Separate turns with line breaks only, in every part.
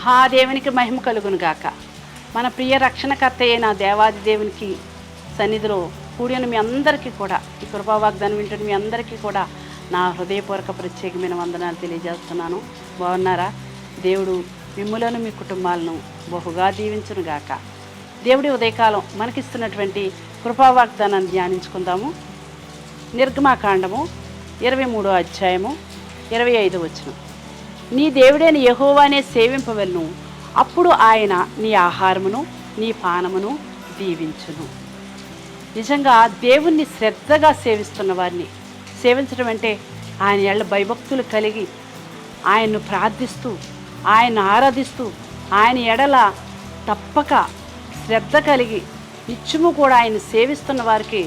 మహాదేవునికి మహిమ కలుగును గాక. మన ప్రియ రక్షణకర్త అయిన దేవాది దేవునికి సన్నిధిలో కూడిన మీ అందరికీ కూడా ఈ కృపా వాగ్దానం వింటున్న మీ అందరికీ కూడా నా హృదయపూర్వక ప్రత్యేకమైన వందనాలు తెలియజేస్తున్నాను. బాగున్నారా? దేవుడు మిమ్ములను మీ కుటుంబాలను బహుగా దీవించును గాక. దేవుడి ఉదయకాలం మనకిస్తున్నటువంటి కృపా వాగ్దానాన్ని ధ్యానించుకుందాము. నిర్గమాకాండము ఇరవై మూడో అధ్యాయము ఇరవై ఐదు వచ్చినాం నీ దేవుడైన యహోవానే సేవింపవలను. అప్పుడు ఆయన నీ ఆహారమును నీ పానమును దీవించును. నిజంగా దేవుణ్ణి శ్రద్ధగా సేవిస్తున్న వారిని. సేవించడం అంటే ఆయన ఎళ్ళ భయభక్తులు కలిగి ఆయన్ను ప్రార్థిస్తూ ఆయన ఆరాధిస్తూ ఆయన ఎడల తప్పక శ్రద్ధ కలిగి నిత్యము కూడా ఆయన సేవిస్తున్న వారికి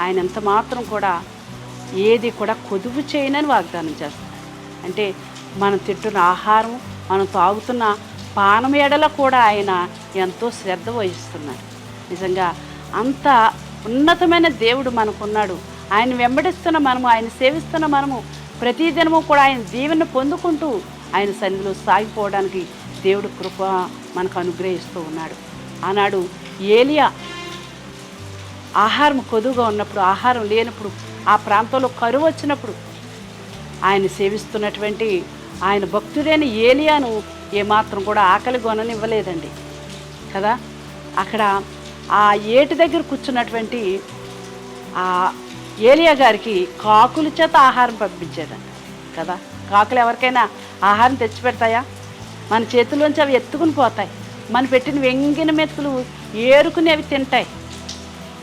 ఆయన ఎంత మాత్రం కూడా ఏది కూడా కొదువు చేయనని వాగ్దానం చేస్తారు అంటే మనం తింటున్న ఆహారం మనం తాగుతున్న పానం ఎడల కూడా ఆయన ఎంతో శ్రద్ధ వహిస్తున్నాడు నిజంగా అంత ఉన్నతమైన దేవుడు మనకున్నాడు. ఆయన వెంబడిస్తున్న మనము ఆయన సేవిస్తున్న మనము ప్రతిదినము కూడా ఆయన దీవెన పొందుకుంటూ ఆయన సన్నిధిలో సాగిపోవడానికి దేవుడు కృప మనకు అనుగ్రహిస్తూ ఉన్నాడు. ఆనాడు ఏలియా ఆహారం కొదువుగా ఉన్నప్పుడు ఆహారం లేనప్పుడు ఆ ప్రాంతంలో కరువు వచ్చినప్పుడు ఆయన సేవిస్తున్నటువంటి ఆయన భక్తుడైన ఏలియాను ఏమాత్రం కూడా ఆకలి గొననివ్వలేదండి కదా? అక్కడ ఆ ఏటి దగ్గర కూర్చున్నటువంటి ఆ ఏలియా గారికి కాకుల చేత ఆహారం పంపించేదంట. కదా? కాకులు ఎవరికైనా ఆహారం తెచ్చి పెడతాయా? మన చేతిలోంచి అవి ఎత్తుకుని పోతాయి. మన పెట్టిన వెంగిన మెతుకులు ఏరుకుని అవి తింటాయి.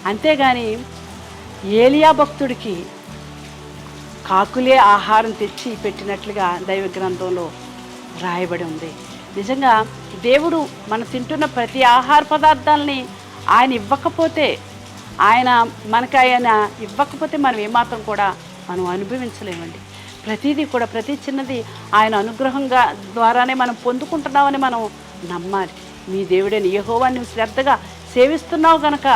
అంతేగాని ఏలియా భక్తుడికి కాకులే ఆహారం తెచ్చి పెట్టినట్లుగా దైవ గ్రంథంలో రాయబడి ఉంది. నిజంగా దేవుడు మనం తింటున్న ప్రతి ఆహార పదార్థాలని ఆయన ఇవ్వకపోతే ఆయన మనకి ఆయన ఇవ్వకపోతే మనం ఏమాత్రం కూడా మనం అనుభవించలేమండి. ప్రతిదీ కూడా ప్రతి చిన్నది ఆయన అనుగ్రహంగా ద్వారానే మనం పొందుకుంటున్నామని మనం నమ్మాలి. మీ దేవుడైన యెహోవాని నువ్వు శ్రద్ధగా సేవిస్తున్నావు గనక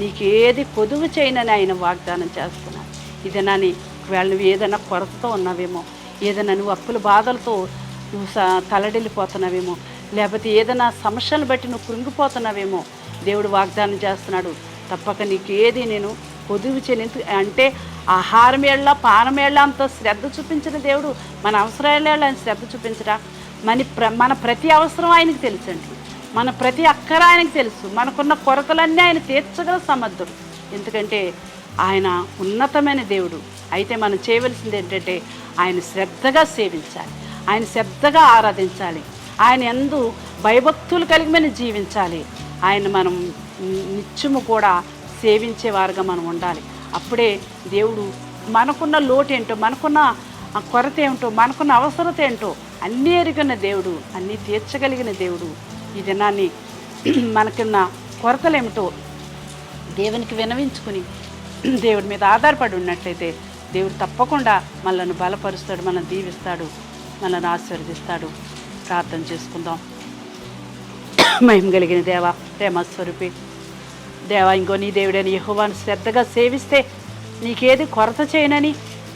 నీకేది కొదువు చేయనని ఆయన వాగ్దానం చేస్తున్నాను ఇది నాని ఒకవేళ నువ్వు ఏదైనా కొరతతో ఉన్నావేమో ఏదైనా నువ్వు అప్పుల బాధలతో నువ్వు స- తలడిల్లిపోతున్నావేమో లేకపోతే ఏదైనా సమస్యలు బట్టి నువ్వు కృంగిపోతున్నావేమో దేవుడు వాగ్దానం చేస్తున్నాడు. తప్పక నీకు ఏది నేను పొదువు చెల్లింపు అంటే ఆహారమేళ్ళ పానమేళ్ళ అంత శ్రద్ధ చూపించిన దేవుడు మన అవసరాలేళ్ళ ఆయన శ్రద్ధ చూపించరా మన ప్ర మన ప్రతి అవసరం ఆయనకి తెలుసండి. మన ప్రతి అక్కర ఆయనకి తెలుసు. మనకున్న కొరతలన్నీ ఆయన తీర్చగల సమర్థుడు. ఎందుకంటే ఆయన ఉన్నతమైన దేవుడు. అయితే మనం చేయవలసింది ఏంటంటే ఆయన శ్రద్ధగా సేవించాలి. ఆయన శ్రద్ధగా ఆరాధించాలి. ఆయన ఎందు భయభక్తులు కలిగి మనం జీవించాలి. ఆయన మనం నిత్యము కూడా సేవించే వారుగా మనం ఉండాలి. అప్పుడే దేవుడు మనకున్న లోటు ఏంటో మనకున్న కొరత ఏమిటో మనకున్న అవసరత ఏంటో అన్నీ ఎరిగిన దేవుడు అన్నీ తీర్చగలిగిన దేవుడు. ఈ దినాన్ని మనకున్న కొరతలేమిటో దేవునికి వినవించుకుని దేవుడి మీద ఆధారపడి ఉన్నట్లయితే దేవుడు తప్పకుండా మనల్ని బలపరుస్తాడు మనల్ని దీవిస్తాడు మనల్ని ఆశీర్వదిస్తాడు. ప్రార్థన చేసుకుందాం. మహిమ కలిగిన దేవ ప్రేమస్వరూపి దేవా ఇంకో నీ దేవుడైన యహోవాను శ్రద్ధగా సేవిస్తే నీకేది కొరత చేయనని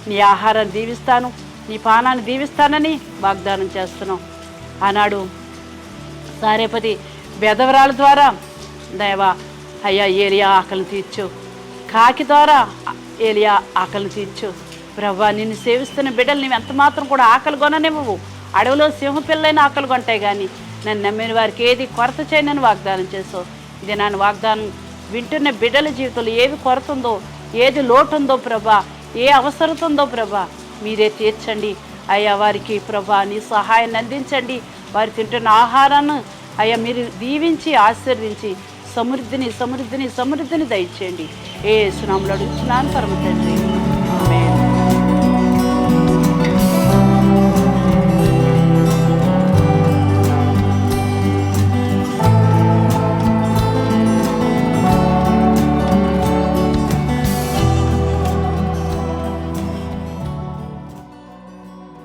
నీ ఆహారాన్ని దీవిస్తాను నీ పానాన్ని దీవిస్తానని వాగ్దానం చేస్తున్నాం. ఆనాడు సారేపతి బెదవరాల ద్వారా దేవా అయ్యా ఏరియా ఆకలిని తీర్చు. కాకి ద్వారా ఏలియా ఆకలిని తీర్చు. ప్రభా నిన్ను సేవిస్తున్న బిడ్డలు నువ్వు ఎంత మాత్రం కూడా ఆకలి కొననివ్వవు. అడవిలో సింహపిల్లైన ఆకలి కొంటాయి కానీ నన్ను నమ్మిన వారికి ఏది కొరత చేయనని వాగ్దానం చేసావు ఇది నన్ను వాగ్దానం. వింటున్న బిడ్డల జీవితంలో ఏది కొరత ఉందో ఏది లోటు ఉందో ప్రభా ఏ అవసరత ఉందో ప్రభా మీరే తీర్చండి. అయ్యా వారికి ప్రభా నీ సహాయాన్ని అందించండి. వారు తింటున్న ఆహారాన్ని అయ్యా మీరు దీవించి ఆశీర్వించి సమృద్ధిని సమృద్ధిని సమృద్ధిని దయచేయండి. ఏ సునాములు అడుగుతున్నాను పరమ తండ్రి.